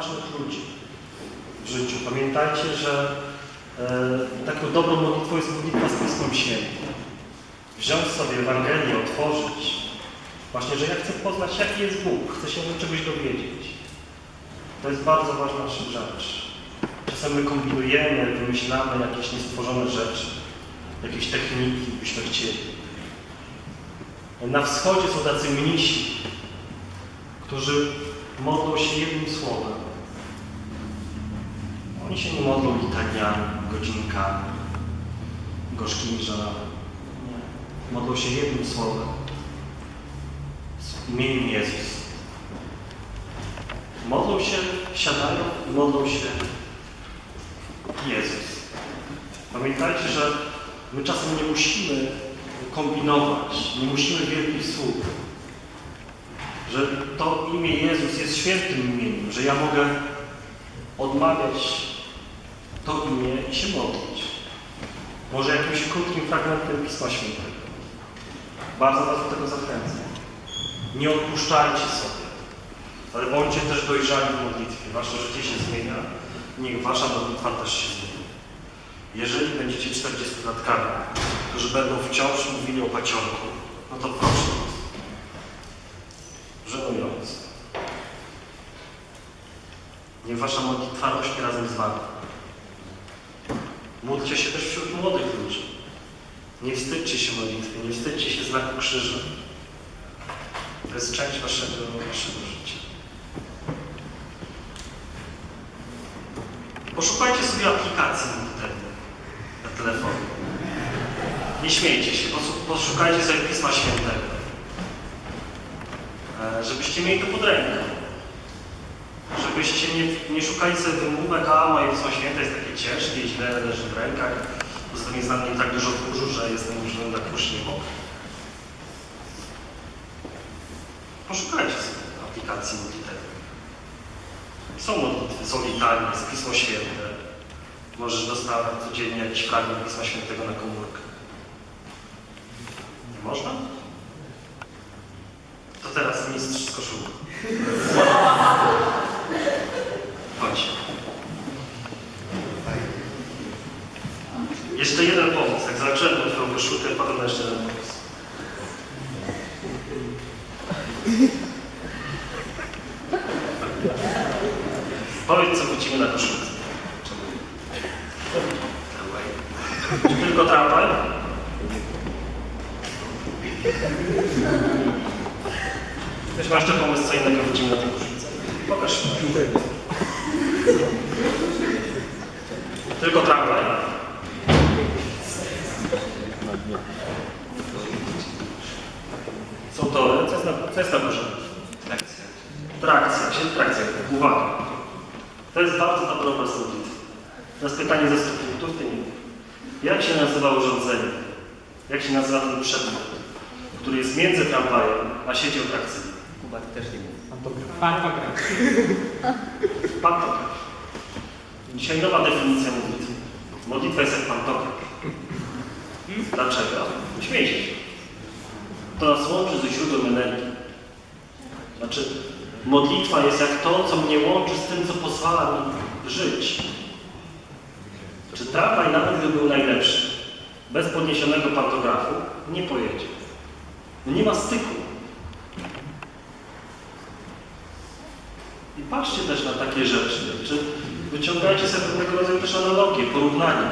ważnych ludzi w życiu. Pamiętajcie, że e, taką dobrą modlitwą jest modlitwa z Pismem Świętym. Wziąć sobie Ewangelię, otworzyć. Właśnie, że ja chcę poznać, jaki jest Bóg. Chcę się o czegoś dowiedzieć. To jest bardzo ważna rzecz. Czasem my kombinujemy, wymyślamy jakieś niestworzone rzeczy, jakieś techniki, byśmy chcieli. Na wschodzie są tacy mnisi, którzy modlą się jednym słowem. Oni się nie modlą litaniami, godzinkami, gorzkimi żalami. Nie. Modlą się jednym słowem. Z imieniem Jezus. Modlą się, siadają i modlą się Jezus. Pamiętajcie, że my czasem nie musimy kombinować, nie musimy wielkich słów. Że to imię Jezus jest świętym imieniem, że ja mogę odmawiać to imię i się modlić. Może jakimś krótkim fragmentem Pisma Świętego. Bardzo Was do tego zachęcam. Nie odpuszczajcie sobie, ale bądźcie też dojrzali w modlitwie. Wasze życie się zmienia, niech Wasza modlitwa też się zmieni. Jeżeli będziecie 40-latkami, którzy będą wciąż mówili o paciorku, no to proszę Was. Żenujące. Niech Wasza modlitwa rośnie razem z Wami. Módlcie się też wśród młodych ludzi. Nie wstydźcie się modlitwy, nie wstydźcie się znaku krzyża. To jest część Waszego, waszego życia. Poszukajcie sobie aplikacji na telefonie. Nie śmiejcie się, poszukajcie sobie Pisma Świętego. E, Żebyście mieli to pod ręką. Żebyście nie, nie szukali sobie wymówek, a moje Pismo Święte jest takie ciężkie, źle leży w rękach. Poza jest na mnie tak dużo kurzu, że jestem już na kurz nie mogę. Poszukajcie sobie aplikacji modlitewnej. Są modlitwy, litanie, jest Pismo Święte. Możesz dostawać codziennie jakiś fragment Pisma Świętego na komórkę. Nie można? To teraz mistrz z. Jeszcze jeden pomysł. Jak zobaczyłem tą twoją koszulkę, padłem na jeszcze jeden pomysł. Powiedz, co widzimy na koszulce. Czy tylko tramwaj? Ktoś ma jeszcze pomysł, co innego widzimy na? Pokaż. Tylko tramwaj. Są tory. Co jest na, co jest na górze? Trakcja. Trakcja, trakcja. Uwaga. To jest bardzo dobry obraz modlitwy. Teraz pytanie ze 100 punktów, ty nie mów. Jak się nazywa urządzenie? Jak się nazywa ten przedmiot, który jest między tramwajem a siecią trakcyjną? Kuba, ty też nie mów. Pantograf. Pantograf. Dzisiaj nowa definicja modlitwy. Modlitwa jest jak pantograf. Dlaczego? Śmiejcie się. To nas łączy ze źródłem energii. Znaczy, modlitwa jest jak to, co mnie łączy z tym, co pozwala mi żyć. Czy tramwaj, nawet gdyby był najlepszy, bez podniesionego pantografu, nie pojedzie. Nie ma styku. I patrzcie też na takie rzeczy. Czy wyciągajcie sobie pewnego rodzaju też analogię, porównanie.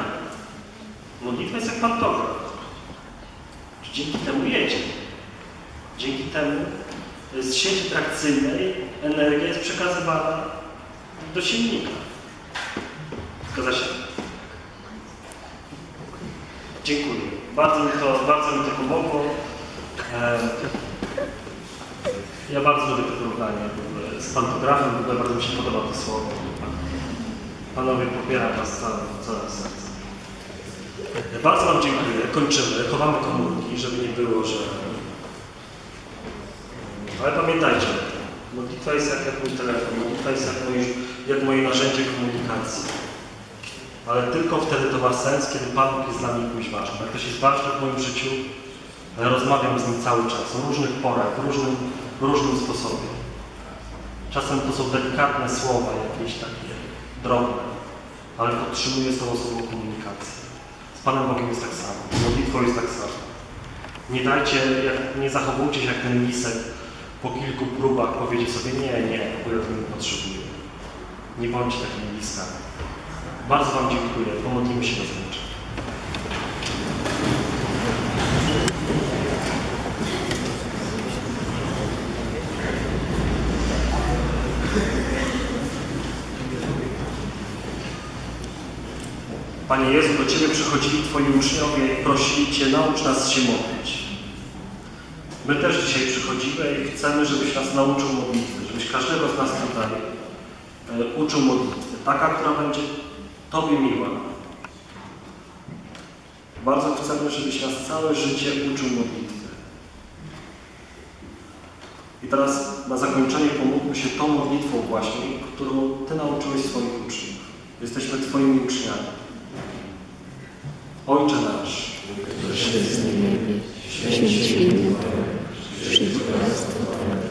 Modlitwa jest jak pantograf. Dzięki temu jedzie? Dzięki temu z sieci trakcyjnej energia jest przekazywana do silnika. Zgadza się? Dziękuję. Bardzo mi to, bardzo mi to pomogło. E, ja bardzo lubię to porównanie z pantografem, w bardzo mi się podoba to słowo. Panowie, popieram Was całym. Bardzo Wam dziękuję. Kończymy. Chowamy komórki, żeby nie było, że... Ale pamiętajcie, modlitwa jest jak, jak mój telefon, modlitwa jest jak moje, jak moje narzędzie komunikacji. Ale tylko wtedy to ma sens, kiedy Pan Bóg jest dla mnie kimś ważnym. Jak ktoś jest ważny w moim życiu, rozmawiam z nim cały czas, o różnych porach, w różnym, w różnym sposobie. Czasem to są delikatne słowa, jakieś takie drobne, ale podtrzymuje z tą osobą komunikację. Z Panem Bogiem jest tak samo, z modlitwą jest tak samo. Nie dajcie, nie zachowujcie się jak ten lisek po kilku próbach powiedzieć sobie nie, nie, bo ja tego nie potrzebuję. Nie bądźcie takimi liskami. Bardzo Wam dziękuję. Pomodlimy się do skończenia. Panie Jezu, do Ciebie przychodzili Twoi uczniowie i prosili Cię, naucz nas się modlić. My też dzisiaj przychodzimy i chcemy, żebyś nas nauczył modlitwy, żebyś każdego z nas tutaj e, uczył modlitwy. Taka, która będzie Tobie miła. Bardzo chcemy, żebyś nas całe życie uczył modlitwy. Teraz na zakończenie pomódlmy się tą modlitwą właśnie, którą Ty nauczyłeś swoich uczniów. Jesteśmy Twoimi uczniami. Ojcze nasz, Któryś jest w niebie, święć imię przyjdź królestwo Twoje,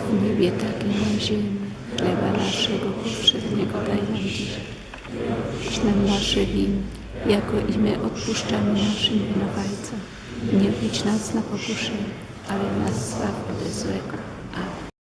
w niebie, tak i na ziemi. Chleba naszego powszedniego daj nam dziś. Odpuść nam nasze winy, jako i my odpuszczamy naszym winowajcom. Nie wódź nas na pokuszenie, ありますが、それ。